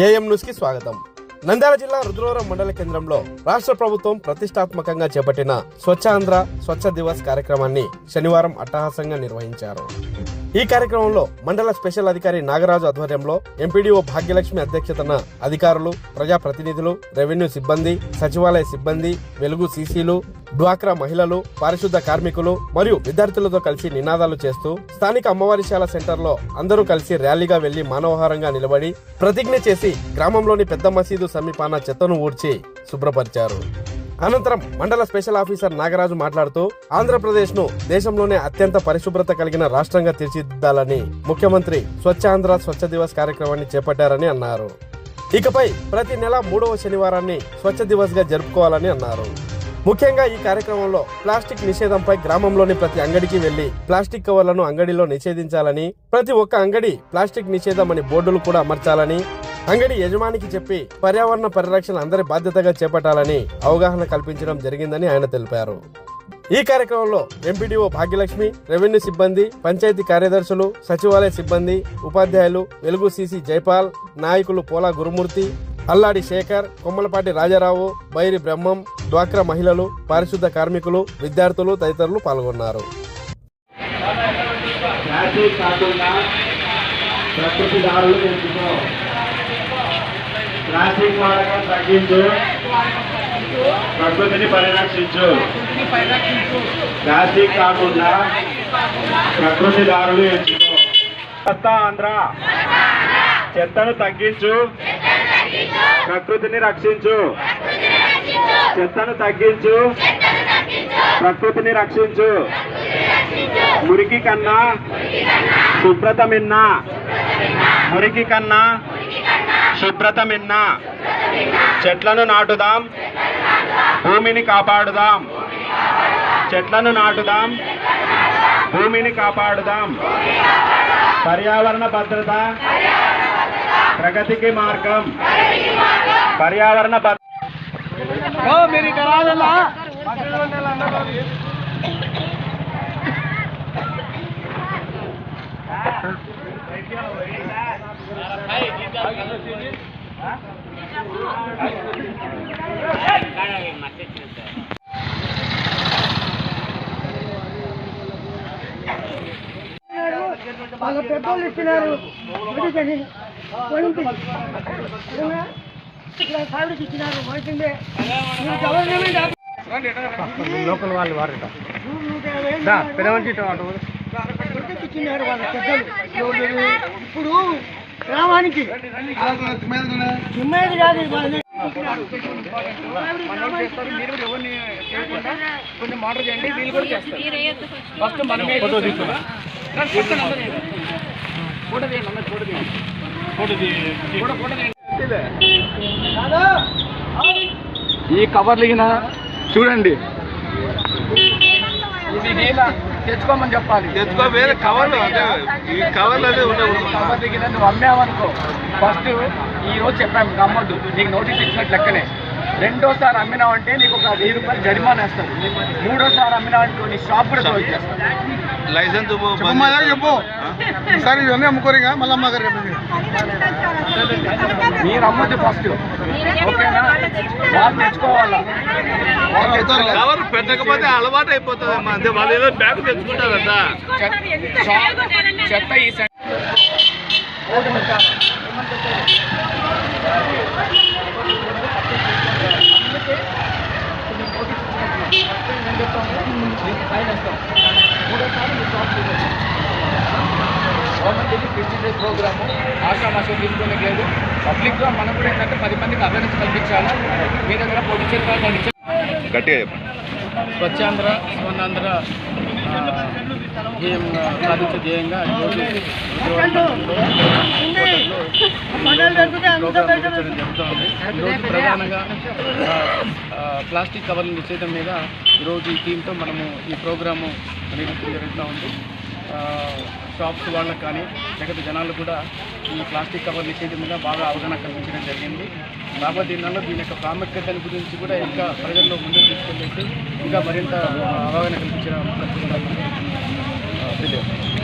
AM న్యూస్కి స్వాగతం. నంద్యాల జిల్లా రుద్రవరం మండల కేంద్రంలో రాష్ట్ర ప్రభుత్వం ప్రతిష్టాత్మకంగా చేపట్టిన స్వచ్ఛాంధ్ర స్వచ్ఛ దివస్ కార్యక్రమాన్ని శనివారం అట్టహాసంగా నిర్వహించారు. ఈ కార్యక్రమంలో మండల స్పెషల్ అధికారి నాగరాజు ఆధ్వర్యంలో ఎంపీడీఓ భాగ్యలక్ష్మి అధ్యక్షతన అధికారులు ప్రజాప్రతినిధులు రెవెన్యూ సిబ్బంది సచివాలయ సిబ్బంది వెలుగు సీసీలు డ్వాక్రా మహిళలు పారిశుద్ధ కార్మికులు మరియు విద్యార్థులతో కలిసి నినాదాలు చేస్తూ స్థానిక అమ్మవారిశాల సెంటర్లో అందరూ కలిసి ర్యాలీగా వెళ్ళి మానవహారంగా నిలబడి ప్రతిజ్ఞ చేసి గ్రామంలోని పెద్ద మసీదు సమీపాన చెత్తను ఊడ్చి శుభ్రపరిచారు. అనంతరం మండల స్పెషల్ ఆఫీసర్ నాగరాజు మాట్లాడుతూ ఆంధ్రప్రదేశ్ను దేశంలోనే అత్యంత పరిశుభ్రత కలిగిన రాష్ట్రంగా తీర్చిదిద్దాలని ముఖ్యమంత్రి స్వచ్ఛ ఆంధ్ర స్వచ్ఛ దివస్ కార్యక్రమాన్ని చేపట్టారని అన్నారు. ఇకపై ప్రతి నెల మూడవ శనివారాన్ని స్వచ్ఛ దివస్గా జరుపుకోవాలని అన్నారు. ముఖ్యంగా ఈ కార్యక్రమంలో ప్లాస్టిక్ నిషేధంపై గ్రామంలోని ప్రతి అంగడికి వెళ్ళి ప్లాస్టిక్ కవర్లను అంగడిలో నిషేధించాలని ప్రతి ఒక్క అంగడి ప్లాస్టిక్ నిషేధం అని బోర్డులు కూడా అమర్చాలని అంగడి యజమానికి చెప్పి పర్యావరణ పరిరక్షణ అందరి బాధ్యతగా చేపట్టాలని అవగాహన కల్పించడం జరిగిందని ఆయన తెలిపారు. ఈ కార్యక్రమంలో ఎంపీడీఓ భాగ్యలక్ష్మి రెవెన్యూ సిబ్బంది పంచాయతీ కార్యదర్శులు సచివాలయ సిబ్బంది ఉపాధ్యాయులు వెలుగు సీసీ జైపాల్ నాయకులు పోలా గురుమూర్తి అల్లాడి శేఖర్ కొమ్మలపాటి రాజారావు బైరి బ్రహ్మం డ్వాక్రా మహిళలు పారిశుద్ధ కార్మికులు విద్యార్థులు తదితరులు పాల్గొన్నారు. ప్లాస్టిక్ కాకుండా వాడకం తగ్గించు ప్రకృతిని పరిరక్షించు ప్లాస్టిక్ కాకుండా ప్రకృతి దారులు ఎంచుకో. ఆంధ్ర చెత్తను తగ్గించు. ప్రకృతిని రక్షించు. చెత్తను తగ్గించు. ప్రకృతిని రక్షించు. మురికి కన్నా శుభ్రత మిన్న మురికి కన్నా శుభ్రత మిన్న చెట్లను నాటుదాం. భూమిని కాపాడుదాం. చెట్లను నాటుదాం. భూమిని కాపాడుదాం. పర్యావరణ భద్రత. ప్రగతికి మార్గం. పర్యావరణ వాళ్ళ పోయింది ఇక్కడ ఇచ్చినారు పోయిందే మీరు గవర్నమెంట్ లోకల్ వాళ్ళు వారట ఇచ్చినారు వాళ్ళ పెద్దలు ఇప్పుడు గ్రామానికి జిమ్మేది కాదు. కొన్ని చేయండి వీళ్ళు కూడా చేస్తారు ఫస్ట్ మనమే ఫోటో తీసుకున్నాం ఫోటో తీయండి అందరు ఫోటో ఫోటో తీయండి ఈ కవర్లు ఈయన చూడండి. తెచ్చుకోమని చెప్పాలి. తెచ్చుకో వేరే కవర్లు అంటే ఈ కవర్లు అదే ఉండవు కవర్ దిగిన నువ్వు అమ్మావనుకో ఫస్ట్ ఈ రోజు చెప్పాము నమ్మొద్దు నీకు నోటీస్ ఇచ్చినట్టు లెక్కనే. రెండోసారి అమ్మినావంటే నీకు ఒక వెయ్యి రూపాయలు జరిమానా వేస్తారు. మూడోసారి అమ్మినావనుకో నీ షాప్ కూడా క్లోజ్ చేస్తారు. లైసెన్స్ చెప్పు సరే ఇవన్నీ అమ్ముకోరిగా మళ్ళీ అమ్మగారు మీరు అమ్మద్దు ఫస్ట్ ఓకేనా? వాళ్ళు తెచ్చుకోవాలా వాళ్ళు తెచ్చుకోవాలి. కవర్ పెట్టకపోతే అలవాటు అయిపోతుంది అమ్మా అంతే వాళ్ళు ఏదో బ్యాగ్ తెచ్చుకుంటారంట చెత్త ఈ డేస్ ప్రోగ్రాము ఆషామాషం తీసుకునే లేదు పబ్లిక్గా మనం కూడా ఏంటంటే పది మందికి అవేర్నెస్ కల్పించాలా. మీ దగ్గర కొన్ని చెత్త గట్టిగా చెప్పండి. స్వచ్ఛాంధ్ర స్వర్ణాంధ్ర ధ్యేయం సాధించే ధ్యేయంగా ఈరోజు ప్రధానంగా ప్లాస్టిక్ కవర్ల నిషేధం మీద ఈరోజు ఈ టీంతో మనము ఈ ప్రోగ్రాము నిర్వహించడం జరుగుతూ ఉంది షాప్స్ వాళ్ళకి కానీ లేకపోతే జనాలు కూడా ఈ ప్లాస్టిక్ కవర్ నిషేధం మీద బాగా అవగాహన కల్పించడం జరిగింది. రాబోయే దినాల్లో దీని యొక్క ప్రాముఖ్యతను గురించి కూడా ఇంకా ప్రజల్లో ముందుకు తీసుకెళ్ళేసి ఇంకా మరింత అవగాహన కల్పించడం తెలియదు